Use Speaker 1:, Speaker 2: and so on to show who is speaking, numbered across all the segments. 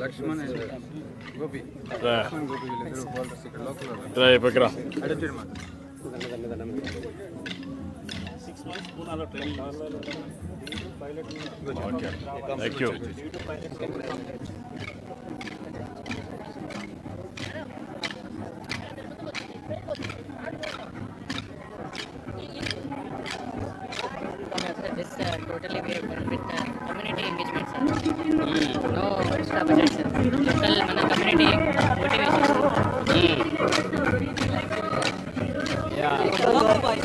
Speaker 1: Laxman and Gopi. Laxman Gopi వీళ్ళిద్దరు bowlers ఇక్కడ local
Speaker 2: okay thank you
Speaker 3: total మన
Speaker 4: community motivation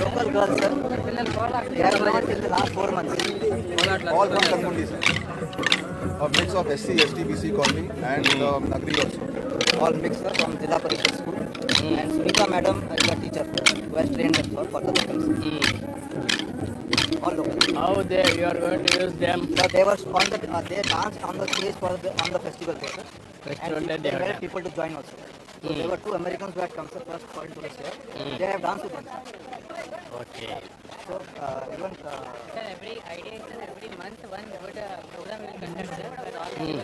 Speaker 4: local girls last four
Speaker 5: months all from communities a mix of SC, ST, BC colony and uh, Nagri also.
Speaker 4: All mixed from Jilla Parishad school. Mm. And Sunita madam is a teacher who has trained us for further studies. Mm.
Speaker 3: How they you are going to use them?
Speaker 4: So they were on the uh, they danced on the stage for the on the festival there.
Speaker 3: Festival
Speaker 4: and they, invited people to join also. So mm. there were two Americans who had come to first point to the there. Mm. They have danced with them.
Speaker 3: Okay.
Speaker 4: So uh, even uh,
Speaker 3: sir, every idea is every month one good uh, program will conduct sir, mm.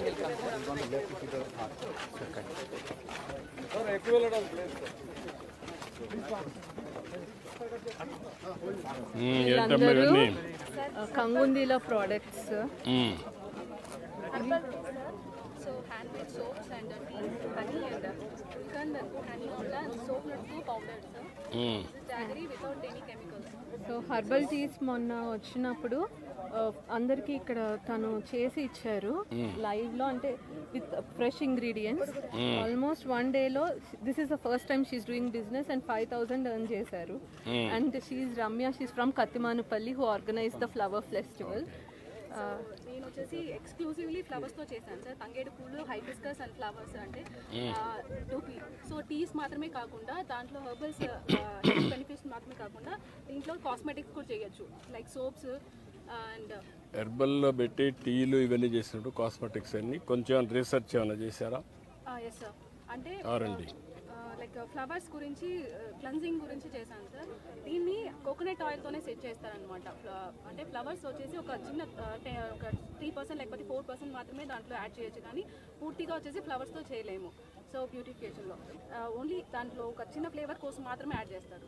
Speaker 3: Sir, equivalent of place. Sir.
Speaker 6: కంగుందీల products
Speaker 7: handmade soaps and uh, tea, honey and uh, gulkan, honey all and soap nut two powdered, sir.
Speaker 2: Hmm.
Speaker 7: This is jaggery without any chemicals.
Speaker 6: So herbal teas మొన్న వచ్చినప్పుడు ఆ, అందరికీ ఇక్కడ తను చేసి ఇచ్చారు. లైవ్లో అంటే with fresh ingredients almost one day లో this is the first time she doing business and five thousand earn చేశారు. And she Ramya she from Kattimanupalli who organise the flower festival
Speaker 7: నేను వచ్చేసి ఎక్స్క్లూజివ్లీ ఫ్లవర్స్తో చేశాను సార్. తంగేడు పూలు హైబిస్కస్ అండ్ ఫ్లవర్స్ అంటే టూపీ. సో టీస్ మాత్రమే కాకుండా దాంట్లో హెర్బల్స్ బెనిఫిట్స్ మాత్రమే కాకుండా దీంట్లో కాస్మెటిక్స్ కూడా చేయొచ్చు. లైక్ సోప్స్ అండ్
Speaker 2: హెర్బల్లో పెట్టి టీలు ఇవన్నీ చేసినప్పుడు కాస్మెటిక్స్ అన్ని. కొంచెం రీసెర్చ్ ఏమైనా చేశారా?
Speaker 7: ఎస్ సార్ అంటే
Speaker 2: ఆరండి
Speaker 7: లైక్ ఫ్లవర్స్ గురించి క్లెన్జింగ్ గురించి చేశాను సార్ దీన్ని కోకోనట్ ఆయిల్తోనే సెట్ చేస్తారనమాట అంటే ఫ్లవర్స్ వచ్చేసి ఒక చిన్న ఒక త్రీ పర్సెంట్ లేకపోతే ఫోర్ పర్సెంట్ మాత్రమే దాంట్లో యాడ్ చేయొచ్చు కానీ పూర్తిగా వచ్చేసి ఫ్లవర్స్తో చేయలేము. సో బ్యూటిఫికేషన్లో ఓన్లీ దాంట్లో ఒక చిన్న ఫ్లేవర్ కోసం మాత్రమే యాడ్ చేస్తారు.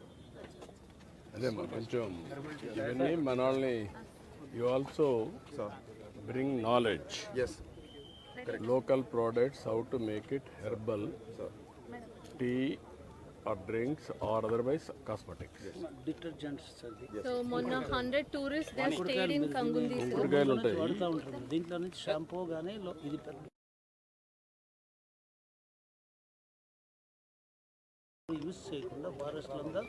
Speaker 2: అదే కొంచెం ఇవన్నీ మన వాళ్ళని you also bring knowledge
Speaker 5: Yes.
Speaker 2: Local products how to make it herbal tea or drinks or otherwise cosmetics
Speaker 6: so మొన్న hundred tourist they stayed in Kangundi
Speaker 2: కూరగాయలు ఉంటాయి.
Speaker 8: వాడుతూ ఉంటారు. దీంట్లో నుంచి షాంపూ కానీ ఇది యూస్ చేయకుండా ఫారెస్ట్లంతా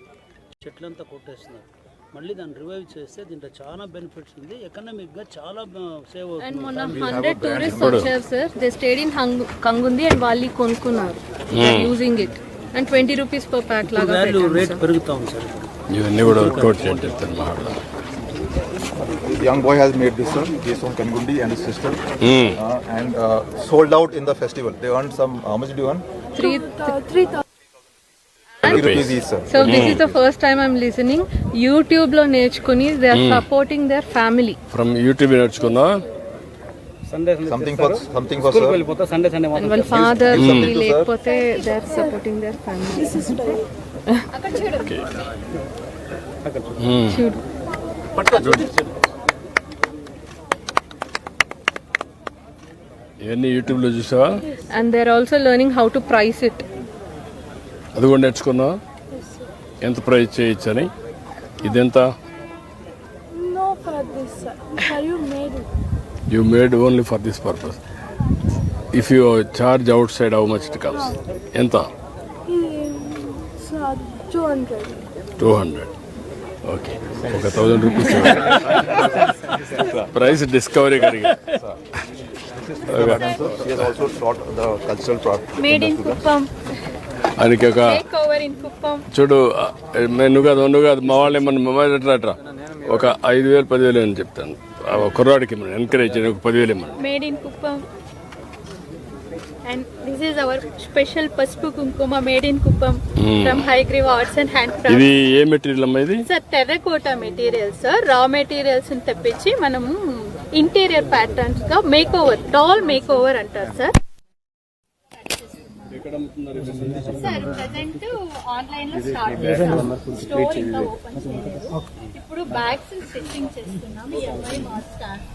Speaker 8: చెట్లంతా కొట్టేస్తున్నారు. మళ్ళీ దాన్ని రివైవ్ చేస్తే దీంట్లో చాలా బెనిఫిట్స్ ఉంది. ఎకనామిక్గా చాలా సేవ్ అవుతుంది.
Speaker 6: మొన్న హండ్రెడ్ టూరిస్ట్ వచ్చారు sir they stayed in Kangundi and వాళ్ళు కొనుక్కున్నారు. Using it and twenty rupees per pack లాగా
Speaker 8: వాల్యూ రేట్ పెరుగుతా ఉంది సార్
Speaker 2: ఇవన్నీ కూడా వర్కౌట్ చేస్తారు
Speaker 5: Maharaj. Young boy has made this sir. He's from kangundi and his sister.
Speaker 2: Mm.
Speaker 5: uh, and uh, sold out in the festival. They earned some how much did you earn? 3000 rupees
Speaker 6: so this is the first time I'm listening యూట్యూబ్లో నేర్చుకుని they are supporting their family
Speaker 2: from YouTube నేర్చుకున్నా?
Speaker 8: Sunday
Speaker 5: something for something for school
Speaker 8: వెళ్ళిపోతా Sunday Sunday
Speaker 6: మాత్రం వాళ్ళ father లేకపోతే they are supporting their family అక్కడ చూడు. అక్కడ hmm. చూడు. పట్టు చూడు.
Speaker 2: ఇవన్నీ యూట్యూబ్లో చూసావా?
Speaker 6: And they are also learning how to price it
Speaker 2: అది కూడా నేర్చుకున్నావా ఎంత ప్రైస్ చేయొచ్చు అని ఇదెంత? You made only for this purpose if you charge outside how much it comes ఎంత?
Speaker 9: It's 200.
Speaker 2: టూ హండ్రెడ్ ఓకే ఒక thousand rupees price discovery.
Speaker 6: Made in Kuppam
Speaker 2: ఆయనకి ఒక
Speaker 6: ఇన్ కుప్పం
Speaker 2: చూడు నువ్వు కాదు నువ్వు కాదు మా వాళ్ళు ఏమన్నా మొబైల్ ఎట్లా అట్రా ఒక ఐదు వేలు పదివేలు అని చెప్తాను. కుర్రాడికి ఇమ్మని ఎంకరేజ్ ఒక పదివేలు ఇమ్మని.
Speaker 9: Made in Kuppam. And this is our special Paspu Kumkuma made in Kuppam from Hygriva Arts and Handcraft.
Speaker 2: ఇది ఏ మెటీరియల్ అమ్మా ఇది?
Speaker 9: Terracotta material, sir. Raw materials ని తెప్పించి మనము interior ప్యాటర్న్స్గా make over doll make over అంటారు సార్ సార్ ప్రజెంట్ ఆన్లైన్లో start చేసాం స్టోర్ ఇంకా ఓపెన్ చేయలేదు. ఇప్పుడు బ్యాగ్స్ స్టిచ్చింగ్ చేస్తున్నాం. ఈ అమ్మాయి మా స్టాఫ్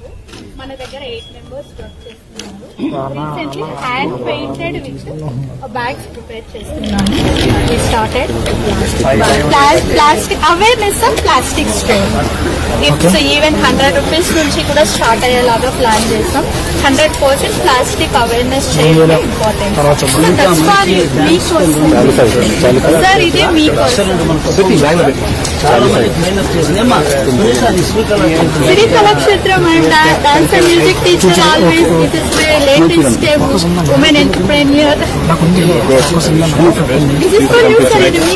Speaker 9: మన దగ్గర ఎయిట్ మెంబర్స్ వర్క్ చేస్తున్నారు. Recently hand painted with bags prepare చేస్తున్నాము started plastic awareness of plastic store it's even hundred rupees నుంచి కూడా స్టార్ట్ అయ్యేలాగా ప్లాన్ చేస్తాం. హండ్రెడ్ పర్సెంట్ ప్లాస్టిక్ అవేర్నెస్ చేయడం ఇంపార్టెంట్ సార్ ఇదే మీకోసం
Speaker 10: చాలా మంది మెయిన్ చేసింది అమ్మా
Speaker 9: Siri Kalakshetram and dance and music teacher always it is my latest women entrepreneur this is for you sir ఇది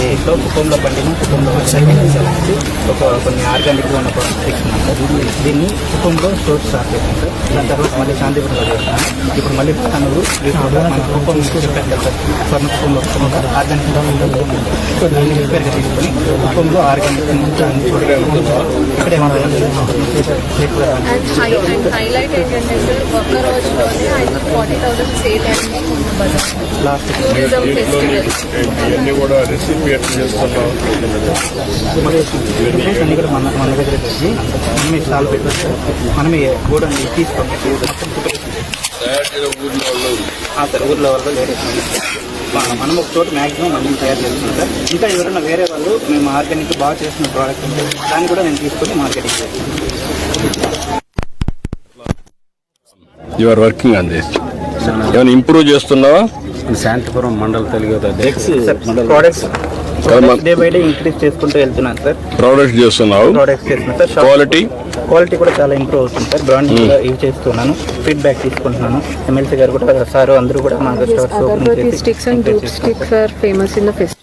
Speaker 9: మీకు
Speaker 11: కుటుంబంలో పండిన కుటుంబంలో ఒక కొన్ని ఆర్గానిక్ ఉన్న ప్రొడక్ట్స్ దీన్ని కుటుంబంలో స్టోర్ స్టార్ట్ చేశాం సార్ దాని తర్వాత మళ్ళీ శాంతిపురంలో చేస్తాను ఇప్పుడు మళ్ళీ తనుగు మన కుటుంబం చెప్పాను కదా సార్ స్వర్ణ కుటుంబంలో కుటుంబంలో ఆర్గానిక్ దాన్ని రిపేర్గా తీసుకొని కుటుంబంలో ఆర్గానిక్ ఇక్కడే మనం
Speaker 6: అండ్ హైలైట్ ఏంటంటే సార్ ఒక్క రోజులోనే ఫార్టీ థౌసండ్ సేల్ అయింది
Speaker 11: లాస్ట్
Speaker 6: టూరిజం ఫెస్టివల్
Speaker 2: ఇవన్నీ కూడా రెసిపీ ఎట్లా చేస్తున్నావు
Speaker 11: అన్ని కూడా మన మన దగ్గర తెచ్చి మనమే స్టాల్ పెట్టచ్చు మనమే కూడా
Speaker 2: చేయడం ఊర్లో వాళ్ళు
Speaker 11: ఆ సార్ ఊర్లో మన- మనం ఒక చోట మ్యాక్సిమం అన్ని తయారు చేస్తున్నాం సార్. ఇంకా ఎవరైనా వేరే వాళ్ళు మేము ఆర్గానిక్ బాగా చేస్తున్న ప్రోడక్ట్ ఉంటే దాన్ని కూడా నేను తీసుకొని మార్కెటింగ్ చేస్తాను.
Speaker 2: You are working on this ఏమైనా ఇంప్రూవ్ చేస్తున్నావా?
Speaker 12: శాంతిపురం మండల Telugu
Speaker 11: products day by day increase చేసుకుంటూ వెళ్తున్నాను సార్.
Speaker 2: ప్రొడక్ట్ చేస్తున్నావు? క్వాలిటీ
Speaker 11: క్వాలిటీ కూడా చాలా ఇంప్రూవ్ అవుతుంది సార్. బ్రాండింగ్ కూడా యూజ్ చేస్తున్నాను. ఫీడ్బ్యాక్ తీసుకుంటున్నాను. ఎమ్మెల్సీ గారు కూడా సార్ అందరూ కూడా మా స్టోర్స్ ఓపెన్
Speaker 6: అగరబత్తి
Speaker 11: చేసి
Speaker 6: sticks and dhoop sticks are famous in the festival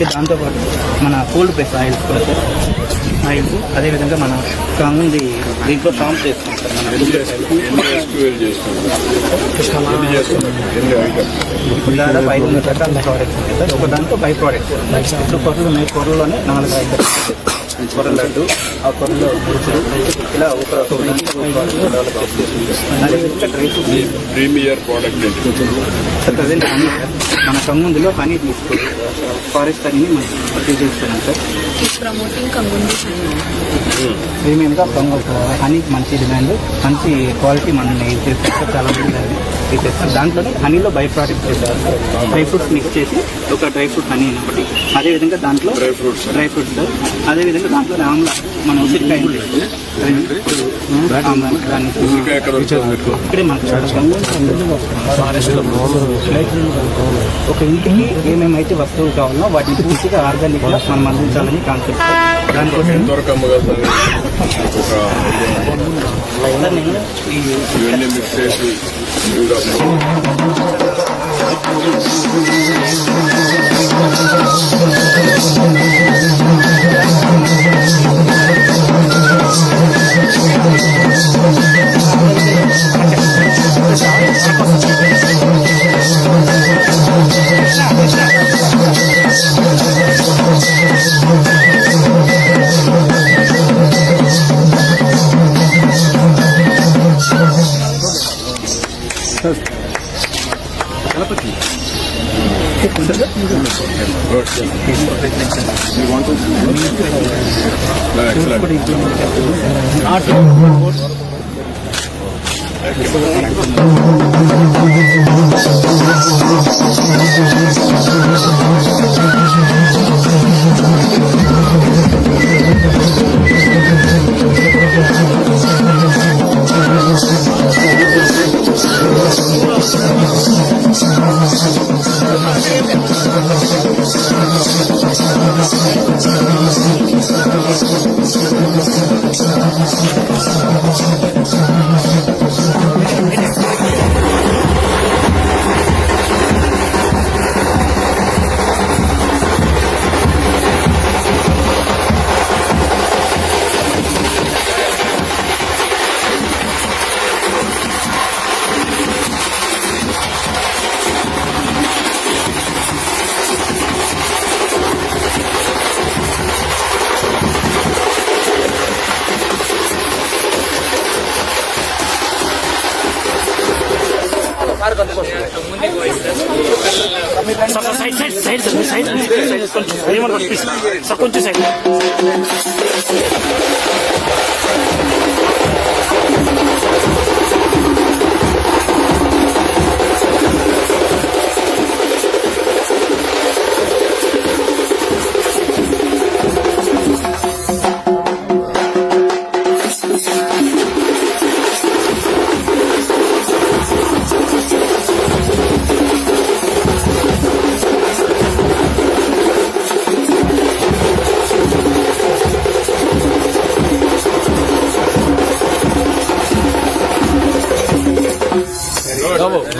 Speaker 11: మళ్ళీ దాంతోపాటు మన కోల్డ్ ప్రెస్ ఆయిల్స్ కూడా సార్. ఆయిల్స్ అదేవిధంగా మన ఉంది దీంట్లో షాంప్ చేస్తాం సార్ మన దాదాపు ఐదు వందల రకాల ప్రోడక్ట్స్ ఉంటాయి సార్. ఒక దాంట్లో ఫైవ్ ప్రోడక్ట్స్ ఇప్పుడు కొరలు ఉన్నాయి కొరలోనే నాలుగు ఐటమ్స్ కొర లడ్డు ఆ కొరలో పురుషులు ఇలా ఒక
Speaker 2: premier product
Speaker 11: sir present honey sir మన కంగుందులో హనీ తీసుకోండి ఫారెస్ట్ హనీని మనం పర్చేజ్ చేస్తున్నాం సార్.
Speaker 6: ప్రమోటింగ్ కంగుండి
Speaker 11: ప్రీమియంగా కంగు హనీకి మంచి డిమాండ్ మంచి క్వాలిటీ మనం యూజ్ చేస్తాం సార్ చాలా మంది దాన్ని యూజ్ చేస్తాం దాంట్లోనే హనీలో బై ప్రోడక్ట్ చేస్తారు డ్రై ఫ్రూట్స్ మిక్స్ చేసి ఒక డ్రై ఫ్రూట్ హనీ ఒకటి అదేవిధంగా దాంట్లో
Speaker 2: Dry fruits.
Speaker 11: Dry fruits. Sir అదేవిధంగా దాంట్లో ఆమ్లా మన ఉసిరికాయ ఇక్కడే ఒక ఇంటికి ఏమేమైతే వస్తువులు కావాలో వాటిని పూర్తిగా ఆర్గానిక్గా మనం అందించాలని కాన్సెప్ట్. దానికోసం
Speaker 2: ఇవన్నీ మిక్స్ చేసి
Speaker 10: Thank you. ఇంకా excellent. కొంచెం ఏమనుకోండి যাবো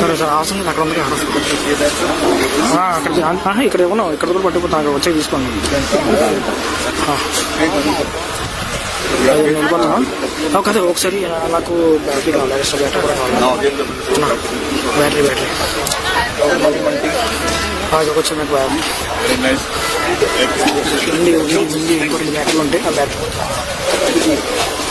Speaker 10: సరే సార్ అవసరం అక్కడ ఉంది. అక్కడ ఇక్కడ ఇవ్వను ఇక్కడ కూడా పట్టిపోతాను అక్కడ వచ్చి తీసుకోండి. కదా ఒకసారి నాకు బ్యాటరీ కావాలి ఎక్స్ట్రా బ్యాటరీ కూడా కావాలి. Battery battery. వచ్చి నాకు బ్యాటరీ. ఉంది ఉంది బ్యాటరీలు ఉంటాయి ఆ బ్యాటరీ.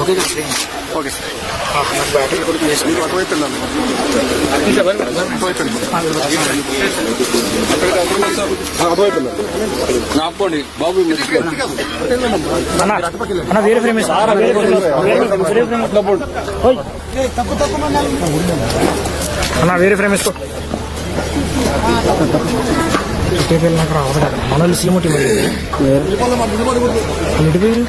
Speaker 10: Okay okay. బ్యాటరీ కూడా తీసుకుని అటువైపు
Speaker 2: ఆపుకోండి బాబు
Speaker 10: అన్న అన్న వేరే ఫ్రేమ్ వేసి వేరే ఫ్రేమ్ ఓయ్. అన్న వేరే ఫ్రేమ్ వేసుకో. నాకు రావదు కదా. మన వాళ్ళు. సీఎం టీం ఇటు పేరు